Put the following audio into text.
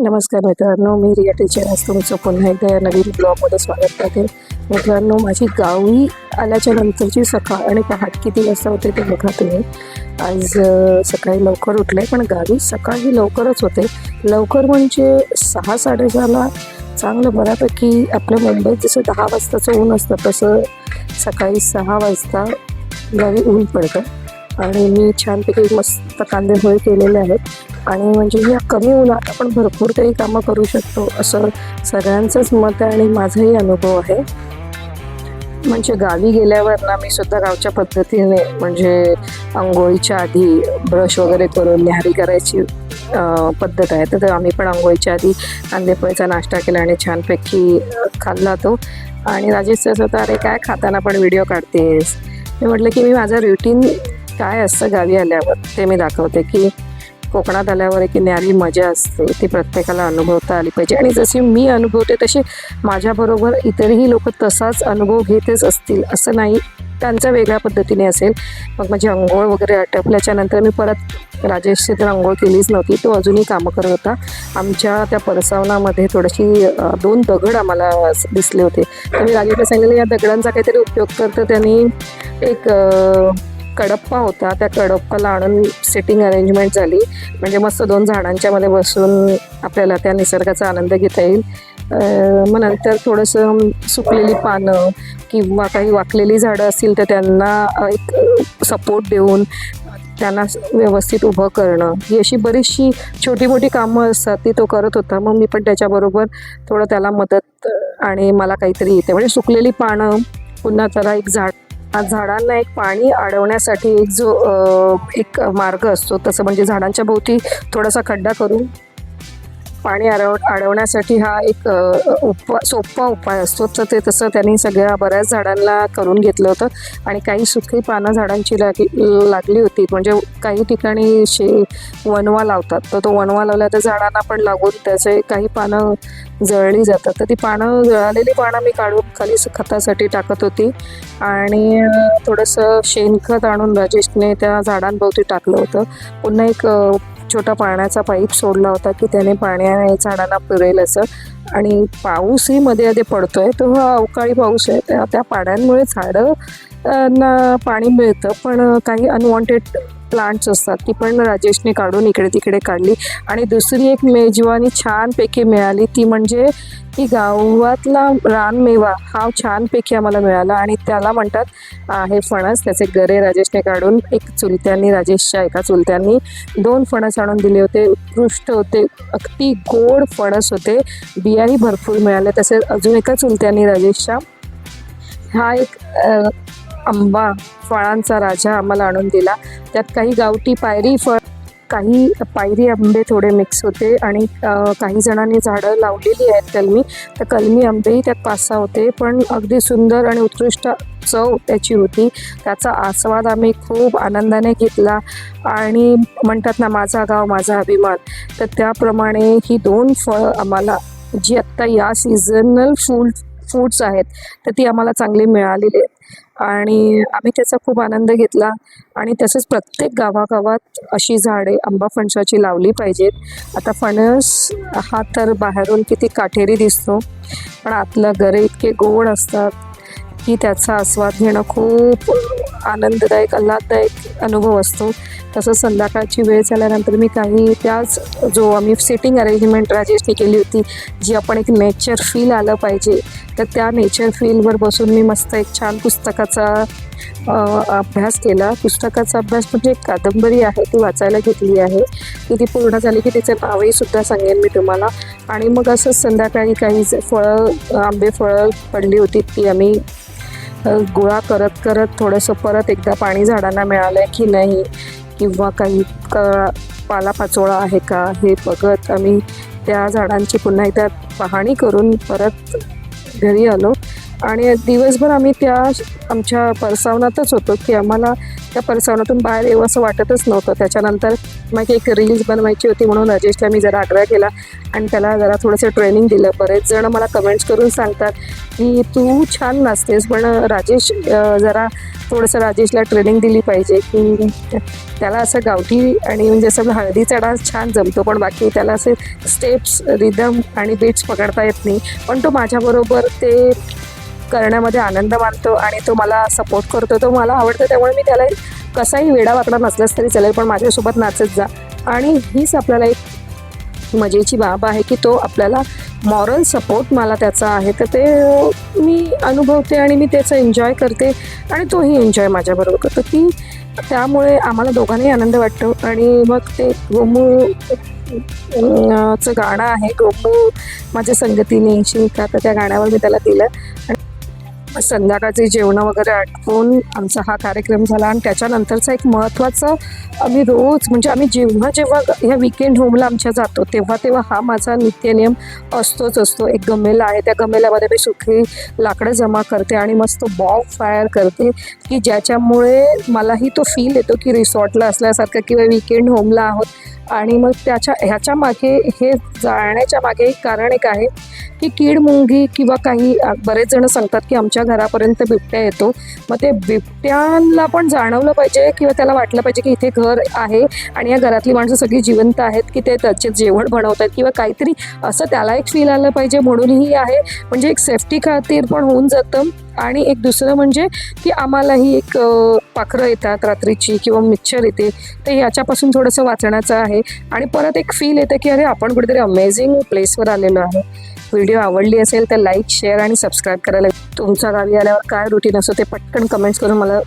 नमस्कार मित्रांनो मी रिया टीचर आज तुमचं पुन्हा एकदा या नवीन ब्लॉगमध्ये स्वागत करते. मित्रांनो माझी गावी आल्याच्या नंतरची सकाळ आणि पहाट किती वाजता होते ते बघा तुम्ही. आज सकाळी लवकर उठले पण गावी सकाळ ही लवकरच होते. लवकर म्हणजे सहा साडेसहाला चांगलं बऱ्यापैकी आपल्या मुंबईत जसं दहा वाजताचं ऊन असतं तसं सकाळी सहा वाजता गावी ऊन पडतं. आणि मी छानपैकी मस्त कांदे होय केलेले आहेत. आणि म्हणजे या कमी उन्हात आपण भरपूर काही कामं करू शकतो असं सगळ्यांचंच मत आहे आणि माझाही अनुभव आहे. म्हणजे गावी गेल्यावर ना मी सुद्धा गावच्या पद्धतीने म्हणजे आंघोळीच्या आधी ब्रश वगैरे करून न्याहारी करायची पद्धत आहे. तर आम्ही पण आंघोळीच्या आधी कांदेपोळीचा नाश्ता केला आणि छानपैकी खाल्ला तो. आणि राजेश असं होता अरे काय खाताना पण व्हिडिओ काढतेस? मी म्हटलं की मी माझं रुटीन काय असतं गावी आल्यावर? ते मी दाखवते की कोकणात आल्यावर एक न्यारी मजा असते ती प्रत्येकाला अनुभवता आली पाहिजे. आणि जशी मी अनुभवते तशी माझ्याबरोबर इतरही लोक तसाच अनुभव घेतच असतील असं नाही त्यांचा वेगळ्या पद्धतीने असेल. मग माझी अंघोळ वगैरे आटपल्याच्या नंतर मी परत राजेशची तर अंघोळ केलीच नव्हती तो अजूनही कामं करत होता. आमच्या त्या परसावनामध्ये थोडीशी दोन दगड आम्हाला दिसले होते. तर मी राजेशला सांगितलं या दगडांचा काहीतरी उपयोग करतो त्यांनी एक कडप्पा होता. त्या कडप्पाला आणून सिटिंग अरेंजमेंट झाली. म्हणजे मस्त दोन झाडांच्या मध्ये बसून आपल्याला त्या निसर्गाचा आनंद घेता येईल. मग नंतर थोडंसं सुकलेली पानं किंवा काही वाकलेली झाडं असतील तर त्यांना एक सपोर्ट देऊन त्यांना व्यवस्थित उभं करणं. ही अशी बरीचशी छोटी मोठी कामं असतात ती तो करत होता. मग मी पण त्याच्याबरोबर थोडं त्याला मदत आणि मला काहीतरी येते. म्हणजे सुकलेली पानं पुन्हा त्याला एक झाड झाडांना एक पाणी अडवण्यासाठी एक जो एक मार्ग असतो तसं म्हणजे झाडांच्या भोवती थोडासा खड्डा करून पाणी अडव अडवण्यासाठी हा एक अ, उपा सोपा उपाय असतो. तर ते तसं त्यांनी सगळ्या बऱ्याच झाडांना करून घेतलं होतं. आणि काही सुकी पानं झाडांची लाग लागली होती. म्हणजे काही ठिकाणी शे वनवा लावतात. तर तो वनवा लावला तर झाडांना पण लागून त्याचे काही पानं जळली जातात. तर ती पानं जळालेली पानं मी काढून खाली स- खतासाठी टाकत होती. आणि थोडंसं शेणखत आणून राजेशने त्या झाडांभोवती टाकलं होतं. पुन्हा एक छोटा पाण्याचा पाईप सोडला होता की त्याने पाण्या झाडांना पुरेल असं. आणि पाऊसही मध्ये मध्ये पडतोय तो हा अवकाळी पाऊस आहे. त्या त्या पाण्यामुळे झाडं ना पाणी मिळतं. पण काही अनवॉन्टेड प्लांट्स असतात ती पण राजेशने काढून इकडे तिकडे काढली. आणि दुसरी एक मेजवानी छानपैकी मिळाली ती म्हणजे की गावातला रानमेवा हा छानपैकी आम्हाला मिळाला. आणि त्याला म्हणतात आहे फणस त्याचे गरे राजेशने काढून एक चुलत्यांनी राजेशच्या एका चुलत्यांनी दोन फणस आणून दिले होते. उत्कृष्ट होते अगदी गोड फणस होते. बियाही भरपूर मिळाल्या. तसेच अजून एका चुलत्यांनी राजेशच्या हा एक आंबा फळांचा राजा आम्हाला आणून दिला. त्यात काही गावठी पायरी फळ काही पायरी आंबे थोडे मिक्स होते आणि काही जणांनी झाडं लावलेली आहेत कलमी. तर कलमी आंबेही त्यात पाच सहा होते पण अगदी सुंदर आणि उत्कृष्ट चव त्याची होती. त्याचा आस्वाद आम्ही खूप आनंदाने घेतला आणि म्हणतात ना माझा गाव माझा अभिमान. तर त्याप्रमाणे ही दोन फळं आम्हाला जी आत्ता या सीझनल फूड फूड्स आहेत तर ती आम्हाला चांगली मिळालेली आहेत. आणि आम्ही त्याचा खूप आनंद घेतला. आणि तसंच प्रत्येक गावागावात अशी झाडे आंबा फणसाची लावली पाहिजेत. आता फणस हा तर बाहेरून किती काटेरी दिसतो पण आतलं गरे इतके गोड असतात की त्याचा आस्वाद घेणं खूप आनंददायक आल्हाददायक अनुभव असतो. तसंच संध्याकाळची वेळ झाल्यानंतर मी काही त्याच जो आम्ही सिटिंग अरेंजमेंट राजेशनी केली होती जी आपण एक नेचर फील आलं पाहिजे तर त्या नेचर फीलवर बसून मी मस्त एक छान पुस्तकाचा अभ्यास केला. पुस्तकाचा अभ्यास म्हणजे एक कादंबरी आहे ती वाचायला घेतली आहे. की ती पूर्ण झाली की तिचं नावही सुद्धा सांगेन मी तुम्हाला. आणि मग असंच संध्याकाळी काही जे फळं आंबे फळं पडली होती ती आम्ही गोळा करत करत थोडंसं परत एकदा पाणी झाडांना मिळालं की नाही किंवा काही क पालापाचोळा आहे का हे बघत आम्ही त्या झाडांची पुन्हा एकदा पाहणी करून परत घरी आलो. आणि दिवसभर आम्ही त्या आमच्या परसावनातच होतो की आम्हाला त्या परसावनातून बाहेर येऊ असं वाटतच नव्हतं. त्याच्यानंतर मग एक रील्स बनवायची होती म्हणून राजेशला मी जरा आग्रह केला आणि त्याला जरा थोडंसं ट्रेनिंग दिलं. बरेच जण मला कमेंट्स करून सांगतात की तू छान नाचतेस पण राजेश जरा थोडंसं राजेशला ट्रेनिंग दिली पाहिजे की त्याला असं गावठी आणि म्हणजे असं हळदीचा डान्स छान जमतो पण बाकी त्याला असे स्टेप्स रिदम आणि बीट्स पकडता येत नाही. पण तो माझ्याबरोबर ते करण्यामध्ये आनंद मानतो आणि तो मला सपोर्ट करतो. तो मला आवडतो त्यामुळे मी त्याला कसाही वेडा वाकडा नसलाच तरी चालेल पण माझ्यासोबत नाचत जा. आणि हीच आपल्याला एक मजेची बाब आहे की तो आपल्याला मॉरल सपोर्ट मला त्याचा आहे. तर ते मी अनुभवते आणि मी त्याचं एन्जॉय करते आणि तोही एन्जॉय माझ्याबरोबर करतो की त्यामुळे आम्हाला दोघांनाही आनंद वाटतो. आणि मग ते गोमू चं गाणं आहे गोमू माझ्या संगतीने शिंका तर त्या गाण्यावर मी त्याला दिलं. आणि संध्याकाळचे जेवणं वगैरे आटपून आमचा हा कार्यक्रम झाला आणि त्याच्यानंतरचा एक महत्त्वाचा आम्ही रोज म्हणजे आम्ही जेव्हा जेव्हा ह्या विकेंड होमला आमच्या जातो तेव्हा तेव्हा हा माझा नित्यनियम असतोच असतो. एक गमेला आहे त्या गमेल्यामध्ये मी सुखी लाकडं जमा करते आणि मस्त बॉब फायर करते की ज्याच्यामुळे मलाही तो फील येतो की रिसॉर्टला असल्यासारखं किंवा विकेंड होमला आहोत. आणि मग त्याच्या ह्याच्या मागे हे जाण्याच्या मागे एक कारण एक आहे की कीड मुंगी किंवा काही बरेच जण सांगतात की आमच्या घरापर्यंत बिबट्या येतो. मग ते बिबट्यांना पण जाणवलं पाहिजे किंवा त्याला वाटलं पाहिजे की इथे घर आहे आणि या घरातली माणसं सगळी जिवंत आहेत की ते त्याचे जेवण बनवत आहेत किंवा काहीतरी असं त्याला एक फील आलं पाहिजे म्हणूनही आहे. म्हणजे एक सेफ्टी खातीर पण होऊन जातं. आणि एक दुसरं म्हणजे की आम्हालाही एक पाखरं येतात रात्रीची किंवा मिच्छर येते तर याच्यापासून थोडंसं वाचण्याचं आहे. आणि परत एक फील येतं की अरे आपण कुठेतरी अमेझिंग प्लेसवर आलेलो आहे. व्हिडिओ आवडली असेल तर लाईक शेअर आणि सबस्क्राईब करायला. तुमच्या गावी आल्यावर काय रुटीन असतो ते पटकन कमेंट्स करून मला